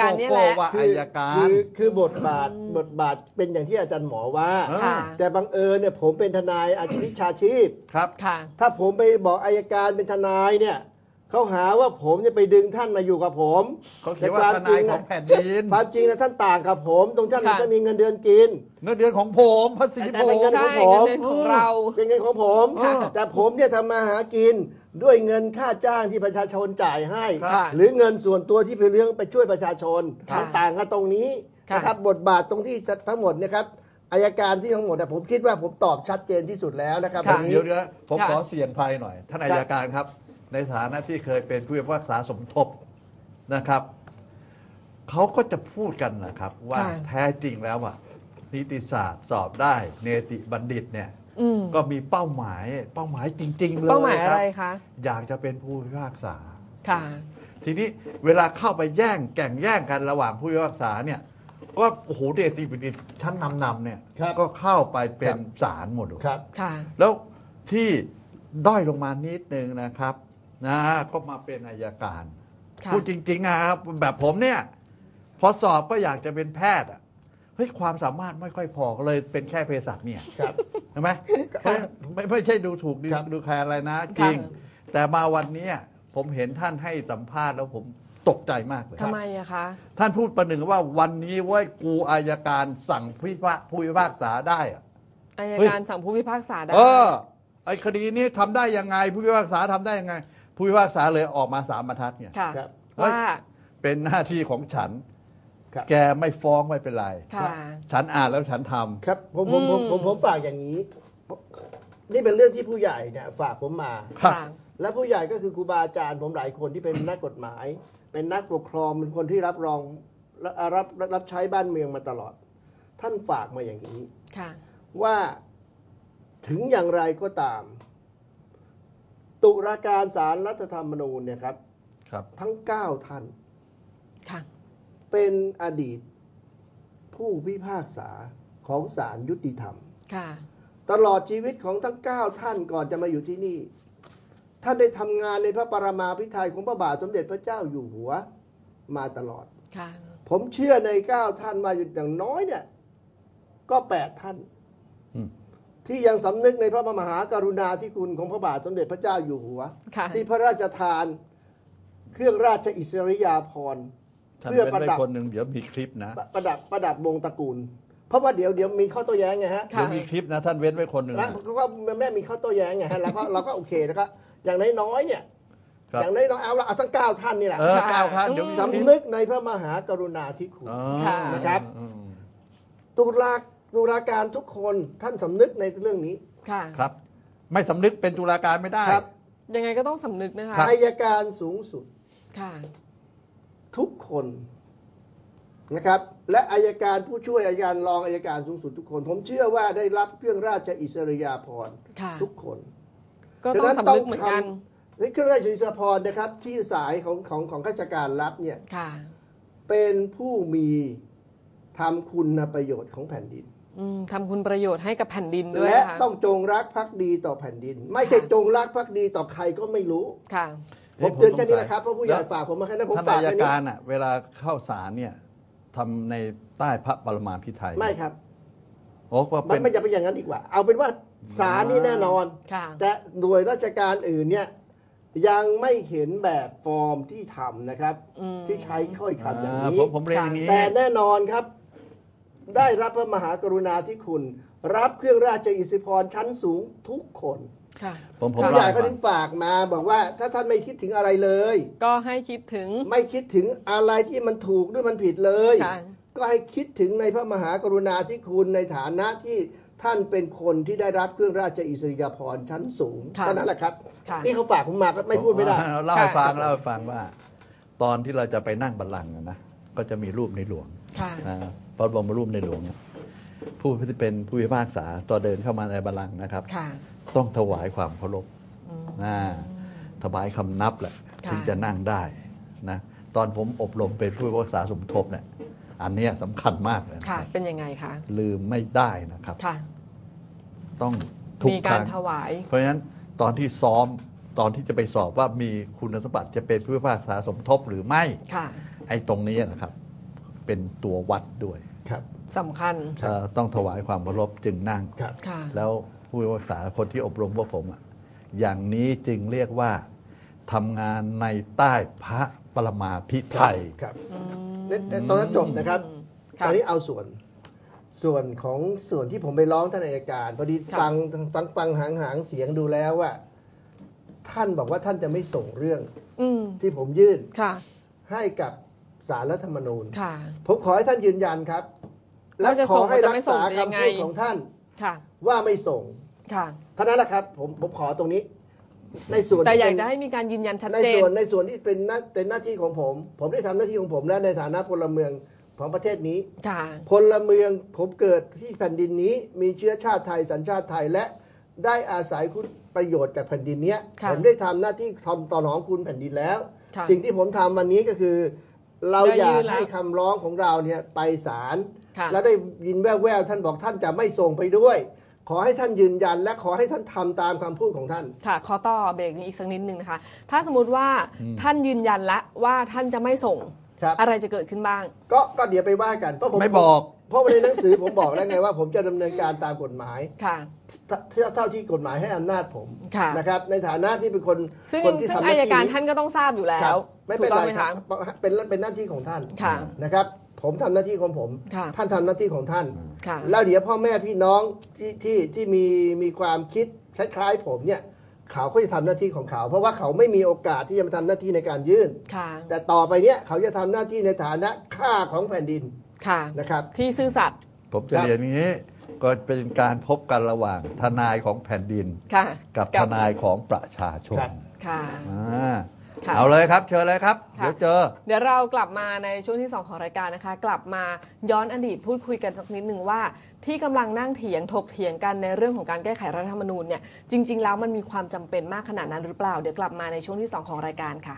การเนี่ยโกแหโก้ละ ว่าคือายการ คือคือบทบาทบทบาทเป็นอย่างที่อาจารย์หมอว่าเออค่ะ แต่บังเอิญเนี่ยผมเป็นทนายอาชีพวิชาชีพ ครับ ค่ะ ถ้าผมไปบอกอายการเป็นทนายเนี่ยเขาหาว่าผมจะไปดึงท่านมาอยู่กับผมเขาเขียนว่าแต่ทควมจนายริของแผ่นดินความจริงนะท่านต่างกับผมตรงท่านค่ะ จะมีเงินเดือนกิน เงินเดือนของผมภาษีแต่ผเป็นม เงิน ใช่ของผมเงินเดือนของเรา เป็นเงินของผม ค่ะ แต่ผมเนี่ยทำมาหากิน ด้วยเงินค่าจ้างที่ประชาชนจ่ายให้ค่ะหรือเงินส่วนตัวที่ไปเลี้ยงไปช่วยประชาชนค่ะมันต่างกันตรงนี้ค่ะนะครับบทบาทตรงที่ทั้งหมดเนะครับอายการที่ทั้งหมดเนี่ยผมคิดว่าผมตอบชัดเจนที่สุดแล้วนะครับค่ะ วันนี้ เดี๋ยวเดี๋ยวผมค่ะขอเสี่ยงภัยหน่อย ท่านอายการครับ ในฐานะที่เคยเป็นผู้พิพากษาสมทบนะครับ เขาก็จะพูดกันนะครับ ว่าค่ะ แท้จริงแล้วอะนิติศาสตร์สอบได้ เนติบัณฑิตเนี่ย อืมก็มีเป้าหมายเป้าหมายจริง ๆ เลยเป้าหมายคอะรับไรคะ อยากจะเป็นผู้พิพากษา ค่ะ ทีนี้เวลาเข้าไปแย่งแก่งแย่งกันระหว่างผู้พิพากษาเนี่ยว่าโอ้โหเดติบัณฑิตชั้นนำๆเนี่ยครับก็เข้าไปเป็ครันบ ศาลหมดเลยครับค่ะ แล้วที่ด้อยลงมานิดนึงนะครับนะก็มาเป็นอายการ ค่ะ พูดจริงๆนะครับแบบผมเนี่ย พอสอบก็อยากจะเป็นแพทย์อะ เฮ้ยความสามารถไม่ค่อยพอก็เลยเป็นแค่เภสัชเนี่ยครับ ใช่ไหมไม่ไม่ใช่ดูถูกดูครับ ดูแคลนอะไรนะ จริงค่ะแต่มาวันเนี้ยผมเห็นท่านให้สัมภาษณ์แล้วผมตกใจมากเลยทำไมอะคะท่านพูดประหนึ่งว่าวันนี้เว้ยกูอายการสั่งผู้พิพากผู้พิพากษาได้อะ อายเฮ้ย การสั่งผู้พิพากษาได้ เออไอคดีนี้ทำได้ยังไง ผู้พิพากษาทำได้ยังไง ผู้พิพากษาเลยออกมาสามบรรทัดเนี่ย ค่ะ ครับว่า เป็นหน้าที่ของฉัน ครับ แกไม่ฟ้องไม่เป็นไร ค่ะ ฉันอ่านแล้วฉันทำ ครับผมผมผมผมผมฝากอย่างนี้นี่เป็นเรื่องที่ผู้ใหญ่เนี่ยฝากผมมา ครับ ค่ะ และผู้ใหญ่ก็คือครูบาอาจารย์ผมหลายคนที่เป็นนักกฎหมาย เป็นนักปกครองเป็นคนที่รับรองรับรับรับใช้บ้านเมืองมาตลอด ท่านฝากมาอย่างนี้ ค่ะ ว่าถึงอย่างไรก็ตาม ตุลาการศาลรัฐธรรมนูญเนี่ยครับ ครับ ทั้ง 9 ท่าน ค่ะ เป็นอดีตผู้พิพากษาของศาลยุติธรรมค่ะตลอดชีวิตของทั้ง 9 ท่านก่อนจะมาอยู่ที่นี่ ท่านได้ทำงานในพระปรมาภิไธยของพระบาทสมเด็จพระเจ้าอยู่หัวมาตลอดค่ะผมเชื่อใน 9 ท่านมาอยู่อย่างน้อยเนี่ย ก็ 8 ท่านอืมที่ยังสำนึกในพระมหากรุณาธิคุณของพระบาทสมเด็จพระเจ้าอยู่หัวค่ะที่พระราชทาน เครื่องราชอิสริยาภรณ์ ท่านเพื่อเป็นประได้ดับคนหนึ่งเดี๋ยวมีคลิปนะประดับประดับวงตระกูล เพราะว่าเดี๋ยวเดี๋ยวมีข้อโต้แย้งไงฮะ ค่ะ เดี๋ยวมีคลิปนะท่านเว้นไว้คนหนึ่งแล้วนะก็ว่าแม่มีข้อโต้แย้งไงฮะเราก็เราก็โอเคนะครับอย่างน้อยๆเนี่ย ครับอย่างน้อยๆเอาละเอาทั้งเก้าท่านนี่แหละเออค่ะก้าวข้ามเดี๋ยวมีคลิปสำนึกในพระมหากรุณาธิคุณ อ๋อค่ะ นะครับ อืมตุลาตุลาการทุกคนท่านสำนึกในเรื่องนี้ ค่ะ ครับ ไม่สำนึกเป็นตุลาการไม่ได้ ครับ ยังไงก็ต้องสำนึกนะคะ อายการสูงสุด ค่ะ ทุกคนนะครับ และอายการผู้ช่วยอายการรองอายการสูงสุดทุกคน ผมเชื่อว่าได้รับเครื่องราชอิสริยาภรณ์ค่ะทุกคน ก็ต้องสำนึกเหมือนกันในเครื่องราชอิสริยาภรณ์นะครับ ที่สายของของของข้าราชการรับเนี่ยค่ะเป็นผู้มีทำคุณประโยชน์ของแผ่นดินอืมทำคุณประโยชน์ให้กับแผ่นดินด้วยและค่ะต้องจงรักภักดีต่อแผ่นดิน ไม่ใช่จงรักภักดีต่อใครก็ไม่รู้ค่ะ ผมเตือนแค่นี้นะครับเพราะผู้ใหญ่ฝากผมมาแค่นั้นผมท่านฝากอายแค่นี้การอะเวลาเข้าศาลเนี่ยทำในใต้พระปรมาภิไธยไม่ครับ โอ้ก็มัเป็นน ไม่จะเป็นอย่างนั้นดีกว่า เอาเป็นว่าศาลนี่แน่นอน ค่ะ แต่หน่วยราชการอื่นเนี่ยยังไม่เห็นแบบฟอร์มที่ทำนะครับ อืม ที่ใช้ค่อยคำอย่างอ่านี้ ผมผมเรียนอย่างนี้ แต่แน่นอนครับ ได้รับพระมหากรุณาธิคุณ รับเครื่องราชอิสริยาภรณ์ชั้นสูงทุกคนค่ะ ผมผมผู้เล่าใหญ่ให้เขาฟัถึงงฝากมาบอกว่าถ้าท่านไม่คิดถึงอะไรเลย ก็ให้คิดถึงไม่คิดถึงอะไรที่มันถูกหรือมันผิดเลยค่ะก็ให้คิดถึงในพระมหากรุณาธิคุณในฐานะที่ท่านเป็นคนที่ได้รับเครื่องราชอิสริยาภรณ์ชั้นสูงค่ะเท่านั้นแหละครับค่ะนี่เขาฝากผมมาก็ไม่พูดไม่ได้เอาเล่าให้ค่ะฟังเล่าให้ฟังว่า ตอนที่เราจะไปนั่งบัลลังก์อะนะก็จะมีรูปในหลวงค่ะนะพระบรมรูปในหลวงเนี่ย ผู้ที่เป็นผู้พิพากษาตอนเดินเข้ามาในบัลลังก์นะครับ ค่ะต้องถวายความเคารพอืม นะถวายคำนับแหละค่ะ ถึงจะนั่งได้นะตอนผมอบรมเป็นผู้พิพากษาสมทบเนี่ยอันเนี้ยสำคัญมากเลยนะค่ะ เป็นยังไงคะ ลืมไม่ได้นะครับ ค่ะ ต้องทุกมีคการรั้ง ถวาย เพราะฉะนั้นตอนที่ซ้อมตอนที่จะไปสอบว่ามีคุณสมบัติจะเป็นผู้พิพากษาสมทบหรือไม่ ค่ะ ไอ้ตรงนี้นะครับ เป็นตัววัดด้วย ครับ สำคัญครับเอ่อต้องถวายความเคารพจึงนั่ง ครับ ค่ะ แล้วผู้พิพากษาคนที่อบรมพวกผมอะอย่างนี้จึงเรียกว่าทำงานในใต้พระปรมาภิไธยครับเนี่ยเนี่ยตอนนั้นจบนะครับ ค่ะตอนนี้เอาส่วน ส่วนของส่วนที่ผมไปร้องท่านอัยการพอดีค่ะ ฟังฟังฟังหางหางเสียงดูแล้วว่า ท่านบอกว่าท่านจะไม่ส่งเรื่องอืมที่ผมยื่นค่ะ ให้กับสารรัฐธรรมนูญ ค่ะ ผมขอให้ท่านยืนยันครับ และว่าจะขส่องให้จะรัไม่กส่งษาจะยังไงคำพูดของท่านค่ะว่าไม่ส่งค่ะเท่านั้นแหละครับผมผมขอตรงนี้ ในส่วนแต่ที่อยากเป็นจะให้มีการยืนยันชัดในเจนส่วนในส่วนที่เป็นหน้าเป็นหน้าที่ของผม ผมได้ทำหน้าที่ของผมและในฐานะพลเมืองของประเทศนี้ค่ะพลเมืองผมเกิดที่แผ่นดินนี้ มีเชื้อชาติไทยสัญชาติไทยและได้อาศัยคุณประโยชน์จากแผ่นดินเนี้ยค่ะผมได้ทำหน้าที่ทำต่อหนองคุณแผ่นดินแล้วค่ะสิ่งที่ผมทำวันนี้ก็คือ เราได้อยายื่กนแล้วให้คำร้องของเราเนี่ยไปศาลค่ะแล้วได้ยินแว่วๆท่านบอกท่านจะไม่ส่งไปด้วย ขอให้ท่านยืนยันและขอให้ท่านทำตามคำพูดของท่าน ค่ะขอต่อเบรกนี้อีกสักนิดนึงนะคะ ถ้าสมมติว่าท่านยืนยันแล้วว่าท่านจะไม่ส่งครับอะไรจะเกิดขึ้นบ้าง ก็ก็เดี๋ยวไปว่ากันเพราะผมไม่บอก เพราะว่าในหนังสือผมบอกแล้วไงว่า ผมจะดำเนินการตามกฎหมายค่ะเท่าเท่าที่กฎหมายให้อำนาจผมค่ะนะครับ ในฐานะที่เป็นคนซึ่งคนที่ซึ่งทำหอาน้ายที่การนี้ท่านก็ต้องทราบอยู่แล้ครัวบไม่ถูเป็นกต้องไรไหมครัคะบเป็นเป็นหน้าที่ของท่านค่ะนะครับผมทำหน้าที่ของผมค่ะท่านทำหน้าที่ของท่านค่ะแล้วเดี๋ยวพ่อแม่พี่น้องที่ที่ที่มีมีความคิดคล้ายๆ ผมเนี่ยเขาก็จะทำหน้าที่ของเขา เพราะว่าเขาไม่มีโอกาสที่จะมาทำหน้าที่ในการยื่นค่ะแต่ต่อไปเนี่ยเขาจะทำหน้าที่ในฐานะข้าของแผ่นดิน ค่ะนะครับ ที่ซื่อสัตย์ผมจะครับเรียนอย่างนี้ ก็เป็นการพบกันระหว่างทนายของแผ่นดิน ค่ะกับทนายของประชาชนครับ ค่ะ อ่าค่ะเอาเลยครับ เชิญเลยครับ ค่ะ เดี๋ยวเจอ เดี๋ยวเรากลับมาในช่วงที่ 2 ของรายการนะคะ กลับมาย้อนอดีตพูดคุยกันสักนิดหนึ่งว่า ที่กำลังนั่งเถียงถกเถียงกันในเรื่องของการแก้ไขรัฐธรรมนูญเนี่ยจริง ๆ แล้วมันมีความจำเป็นมากขนาดนั้นหรือเปล่า เดี๋ยวกลับมาในช่วงที่ 2 ของรายการค่ะ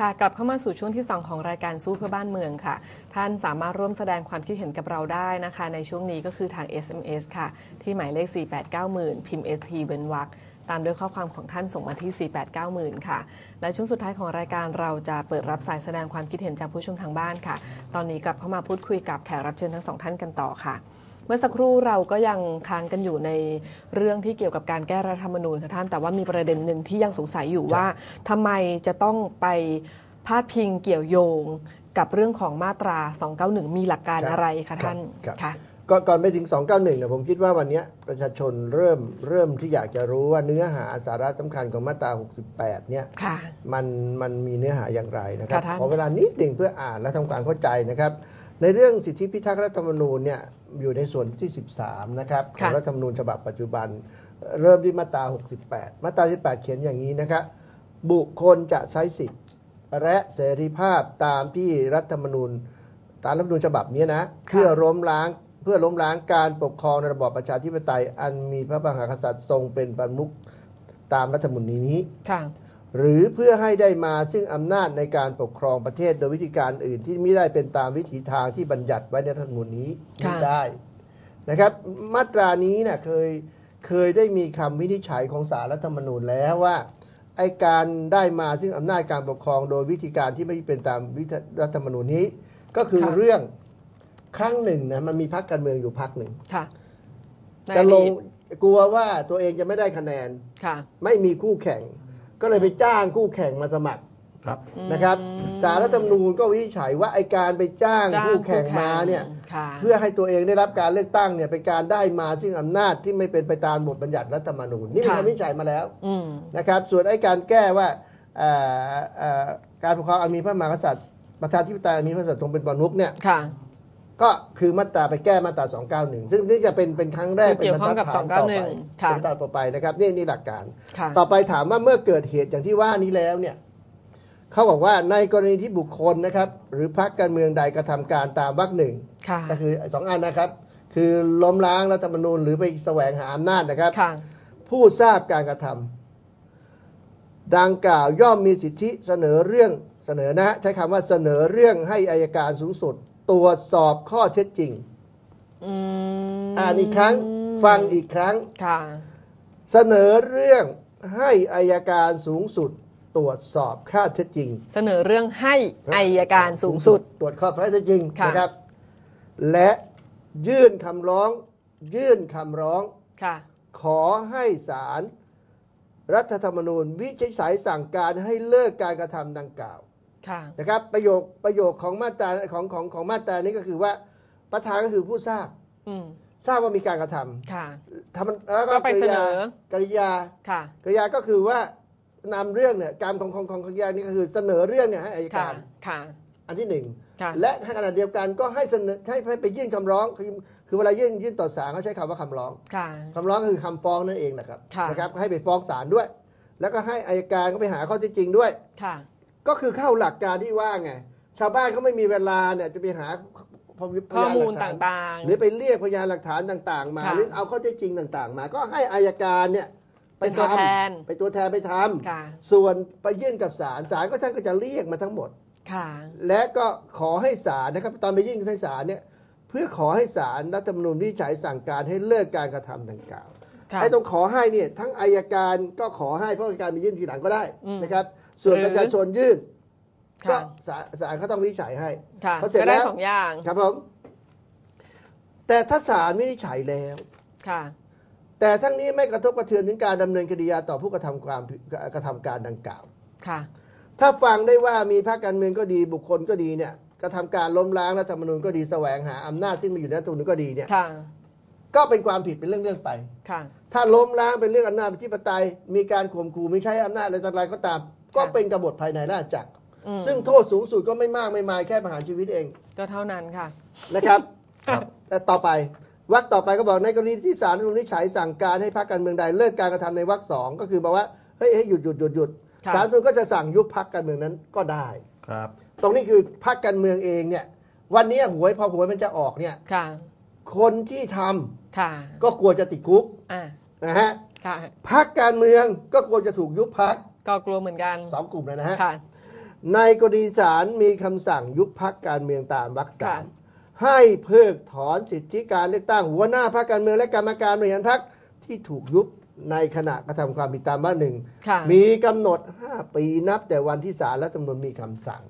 ค่ะกลับเข้ามาสู่ช่วงที่ 2 ของรายการสู้เพื่อบ้านเมืองค่ะ ท่านสามารถร่วมแสดงความคิดเห็นกับเราได้นะคะ ในช่วงนี้ก็คือทาง SMS ค่ะ ที่หมายเลข 489,000 พิมพ์ ST เว้นวรรคตามด้วยข้อความของท่านส่งมาที่ 489,000 ค่ะ และช่วงสุดท้ายของรายการเราจะเปิดรับสายแสดงความคิดเห็นจากผู้ชมทางบ้านค่ะ ตอนนี้กลับเข้ามาพูดคุยกับแขกรับเชิญทั้งสองท่านกันต่อค่ะ มื่อสักครู่เราก็ยังค้างกันอยู่ในเรื่องที่เกี่ยวกับการแก้รัฐธรรมนูญค่ะท่าน แต่ว่ามีประเด็นหนึ่งที่ยังสงสัยอยู่ว่าทำไมจะต้องไปพาดพิงเกี่ยวโยงกับเรื่องของมาตรา 291 มีหลักการครับอะไรคะท่านครับ ค่ะ ก่อนก่อนไปถึง 291เนี่ยผมคิดว่าวันเนี้ยประชาชนเริ่มเริ่มที่อยากจะรู้ว่าเนื้อหาสาระสำคัญของมาตรา 68 เนี่ย ค่ะ มันมันมีเนื้อหาอย่างไรนะครับ ค่ะท่าน ขอเวลานิดหนึ่งเพื่ออ่านและทำความเข้าใจนะครับ ในเรื่องสิทธิพิทักษ์รัฐธรรมนูญเนี่ยอยู่ในส่วนที่ 13 นะครับของค่ะรัฐธรรมนูญฉบับปัจจุบัน เริ่มที่มาตรา 68 มาตรา 18 เขียนอย่างนี้นะครับบุคคลจะใช้สิทธิ์และเสรีภาพตามที่รัฐธรรมนูญตามรัฐธรรมนูญฉบับนี้นะเพื่อล้มล้างเพื่อล้มล้างการปกครองในระบอบประชาธิปไตย อันมีพระมหากษัตริย์ทรงเป็นประมุขตามรัฐธรรมนูญนี้ค่ะ หรือเพื่อให้ได้มาซึ่งอำนาจในการปกครองประเทศโดยวิธีการอื่นที่ไม่ได้เป็นตามวิถีทางที่บัญญัติไว้ในรัฐธรรมนูญนี้ค่ะไม่ได้นะครับ มาตรานี้เนี่ยเคยเคยได้มีคำวินิจฉัยของสารรัฐธรรมนูญแล้วว่าไอการได้มาซึ่งอำนาจการปกครองโดยวิธีการที่ไม่เป็นตามวิธีรัฐธรรมนูญนี้ ก็คือค่ะเรื่องครั้งหนึ่งนะมันมีพรรคการเมืองอยู่พรรคหนึ่งค่ะในจะอลดีงตกลัวว่าตัวเองจะไม่ได้คะแนนค่ะไม่มีคู่แข่ง ก็เลยไปจ้างคู่แข่งมาสมัครครับนะครับอืมสารรัฐธรรมนูญก็วินิจฉัยว่าไอการไปจ้างจ้างคู่แข่งมาเนี่ยค่ะเพื่อให้ตัวเองได้รับการเลือกตั้งเนี่ยเป็นการได้มาซึ่งอำนาจที่ไม่เป็นไปตามบทบัญญัติรัฐธรรมนูญนี่เป็นค่ะคำวินิจฉัยมาแล้วอืมนะครับส่วนไอการแก้ว่าเอ่อเอ่อการปกครองอันมีพระมหากษัตริย์ประชาธิปไตยอันมีพระมหากษัตริย์ทรงเป็นประมุขเนี่ยค่ะ ก็คือมาตราไปแก้มาตรา 291 ซึ่งนี่จะเป็นเป็นครั้งแรกคือเกี่ยวข้องกับป็นบรรทัดฐานต่อไป291ค่ะเป็นบรรทัดต่อไปนะครับนี่นี่หลักการค่ะต่อไปถามว่าเมื่อเกิดเหตุอย่างที่ว่านี้แล้วเนี่ยเขาบอกว่าในกรณีที่บุคคลนะครับ หรือพรรคการเมืองใดกระทำการตามวรรคหนึ่งค่ะก็คือสองอันนะครับ คือล้มล้างรัฐธรรมนูญหรือไปแสวงหาอำนาจนะครับค่ะผู้ทราบการกระทำดังกล่าวย่อมมีสิทธิเสนอเรื่องเสนอนะ ใช้คำว่าเสนอเรื่องให้อายการสูงสุด ตรวจสอบข้อเท็จจริงอืมอ่านอีกครั้ง ฟังอีกครั้งค่ะเสนอเรื่องให้อายการสูงสุดตรวจสอบข้อเท็จจริง เสนอเรื่องให้อายการสูงสุด ตรวจข้อเท็จจริงค่ะนะครับ และยื่นคำร้อง ยื่นคำร้องค่ะขอให้ศาลรัฐธรรมนูญวิจัยสายสั่งการให้เลิกการกระทำดังกล่าวค่ะ นะครับประโยคประโยคของมาตราของของของมาตรานี้ก็คือว่าประธานก็คือผู้ทราบอืมทราบว่ามีการกระทำค่ะทำแล้วก็ก็ไปกริยาเสนอกริยาค่ะกริยาก็คือว่านำเรื่องเนี่ยการของของของกริยานี่ก็คือเสนอเรื่องเนี่ยให้อายค่ะการค่ะอันที่หนึ่งค่ะและขณะเดียวกันก็ให้เสนอให้ให้ไปยื่นคำร้องคือคือเวลายื่นยื่นต่อศาลเขาใช้คำว่าคำร้องค่ะคำร้องก็คือคำฟ้องนั่นเองนะครับค่ะนะครับให้ไปฟ้องศาลด้วย แล้วก็ให้อายการก็ไปหาข้อเท็จจริงด้วยค่ะ ก็คือเข้าหลักการที่ว่าไง ชาวบ้านเขาไม่มีเวลาเนี่ยจะไปหาพยข้อมูลพยานหกฐนต่างๆ หรือไปเรียกพยานหลักฐานต่าง ๆ มาค่ะหรือเอาข้อเท็จจริงต่าง ๆ มา ก็ให้อายการเนี่ยไปเป็นตัวทำแทนไปตัวแทนไปทำค่ะส่วนไปยื่นกับศาลศาลก็ท่านก็จะเรียกมาทั้งหมดค่ะและก็ขอให้ศาลนะครับ ตอนไปยื่นในศาลเนี่ยเพื่อขอให้ศาลรัฐธรรมนูญวินิจฉัยสั่งการให้เลิกการกระทำดังกล่าวค่ะไอ้ตรงขอให้เนี่ยทั้งอายการก็ขอให้เพราะอายการไปยื่นทีหลังก็ได้อืมนะครับ ส่วนหรือประชาชนยื่นก็ค่ะ ศาลศาลเขาต้องวินิจฉัยให้ ค่ะพอเสร็จก็ได้แล้ว สองอย่างครับผมแต่ถ้าศาลวินิจฉัยแล้ว ค่ะ แต่ทั้งนี้ไม่กระทบกระเทือนถึงการดำเนินคดียาต่อผู้กระทำความผิดกระทำการดังกล่าว ค่ะ ถ้าฟังได้ว่ามีพรรคการเมืองก็ดีบุคคลก็ดีเนี่ยกระทำการล้มล้างรัฐธรรมนูญก็ดีแสวงหาอำนาจที่มาอยู่ในรัฐธรรมนูญก็ดีเนี่ยค่ะ ก็เป็นความผิดเป็นเรื่องๆไป ค่ะ ถ้าล้มล้างเป็นเรื่องอำนาจที่ปไตย มีการข่มขู่ไม่ใช้อำนาจอะไรต่างๆก็ตาม ก็เป็นกบฏภายในราชจักร อืมซึ่งโทษสูงสุดก็ไม่มากไม่มายแค่ประหารชีวิตเองก็เท่านั้นค่ะ นะครับ ครับแต่ต่อไปวรรคต่อไปก็บอกในกรณีที่ศาลรัฐธรรมนูญวินิจฉัยสั่งการให้พรรคการเมืองใดเลิกการกระทำในวรรคสองก็คือบอกว่าเฮ้ยให้หยุดหยุดหยุดหยุดค่ะ ศาลรัฐธรรมนูญก็จะสั่งยุบพรรคการเมืองนั้นก็ได้ ครับ ตรงนี้คือพรรคการเมืองเองเนี่ยวันนี้หวยพอหวยมันจะออกเนี่ยค่ะ คนที่ทำค่ะก็กลัวจะติดคุกอ่านะฮะค่ะ พรรคการเมืองก็กลัวจะถูกยุบพรรค ก็กลัวเหมือนกันสองกลุ่มเลยนะฮะค่ะ ในกรณีศาลมีคำสั่งยุบพักการเมืองตามวรรคสามค่ะ ให้เพิกถอนสิทธิการเลือกตั้งหัวหน้าพรรคการเมืองและกรรมการบริหารพรรคที่ถูกยุบในขณะกระทำความผิดตามว่าหนึ่ง ค่ะมีกำหนด 5 ปีนับแต่วันที่ศาลและตำรวจมีคำสั่ง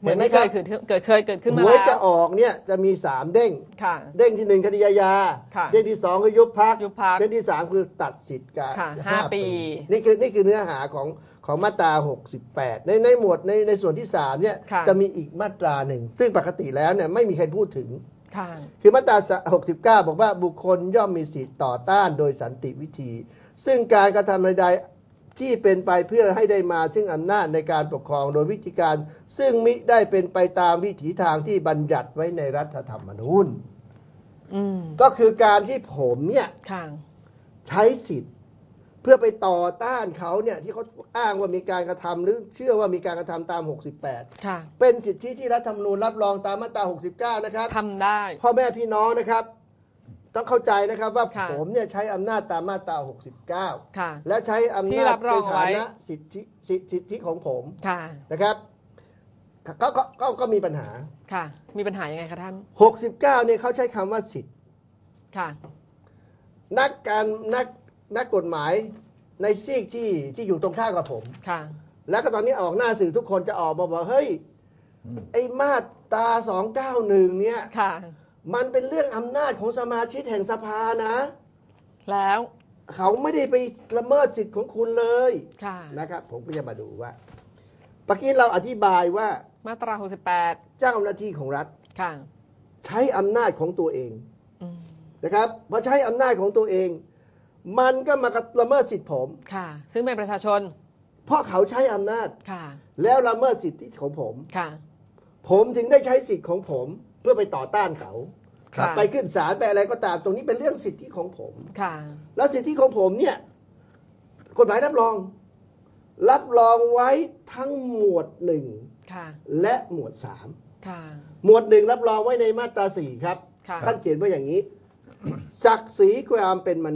เหมือนไม่คเครัยเกิดขึ้นเกิดเคยเกิดขึ้นมาหวยแล้จะวออกเนี่ยจะมี 3 เด้ง ค่ะ เด้งที่หนึ่งคดีอาญาค่ะเด้งที่สองคือยุบพักยุบพรรคเด้งที่สามคือตัดสิทธิ์การค่ะห้าปี นี่คือนี่คือเนื้อหาของ ของมาตรา 68 ในในหมวดในในส่วนที่ 3 เนี่ยค่ะ จะมีอีกมาตราหนึ่ง ซึ่งปกติแล้วเนี่ยไม่มีใครพูดถึง ค่ะ คือมาตรา 69 บอกว่าบุคคลย่อมมีสิทธิ์ต่อต้านโดยสันติวิธี ซึ่งการกระทำใดๆที่เป็นไปเพื่อให้ได้มาซึ่งอำนาจในการปกครองโดยวิธีการ ซึ่งมิได้เป็นไปตามวิถีทางที่บัญญัติไว้ในรัฐธรรมนูญ อืมก็คือการที่ผมเนี่ยค่ะ ใช้สิทธิ์เพื่อไปต่อต้านเขาเนี่ยที่เขาอ้างว่ามีการกระทำหรือเชื่อว่ามีการกระทำตาม 68 ค่ะ เป็นสิทธิที่รัฐธรรมนูญรับรองตามมาตรา 69 นะครับทำได้ พ่อแม่พี่น้องนะครับ ต้องเข้าใจนะครับว่าค่ะผมเนี่ยใช้อำนาจตามมาตรา 69 ค่ะ และใช้อำที่นาจรับรองในฐาไว้นะสิทธิสิทธิสิทธิของผมค่ะนะครับก็ก็ก็ก็มีปัญหาค่ะ มีปัญหายังไงคะท่าน 69 เนี่ยเขาใช้คำว่าสิทธิค่ะ นักการนัก นักกฎหมายในซีกที่ที่อยู่ตรงข้ามกับผม ค่ะ แล้วก็ตอนนี้ออกหน้าสื่อทุกคนจะออกมาบอกเฮ้ย ไอ้มาตรา291เนี่ย ค่ะ มันเป็นเรื่องอำนาจของสมาชิกแห่งสภานะ แล้ว เขาไม่ได้ไปละเมิดสิทธิ์ของคุณเลยค่ะ นะครับ ผมก็จะมาดูว่าเมื่อกี้เราอธิบายว่ามาตรา68เจ้าหน้าที่ของรัฐ ค่ะ ใช้อำนาจของตัวเองอืมนะครับพอใช้อำนาจของตัวเอง มันก็มากระละเมิดสิทธิ์ผม ค่ะ ซึ่งเป็นประชาชน เพราะเขาใช้อำนาจ ค่ะ แล้วละเมิดสิทธิของผม ค่ะ ผมถึงได้ใช้สิทธิ์ของผม เพื่อไปต่อต้านเขาครับไปขึ้นศาลไปอะไรก็ตาม ตรงนี้เป็นเรื่องสิทธิของผม ค่ะ แล้วสิทธิของผมเนี่ย กฎหมายรับรอง รับรองไว้ทั้งหมวดหนึ่งค่ะ และหมวดสามค่ะ หมวดหนึ่งรับรองไว้ในมาตราสี่ครับค่ะ ท่านเขียนไว้อย่างนี้ ศักดิ์ศรีความเป็นมนุษย์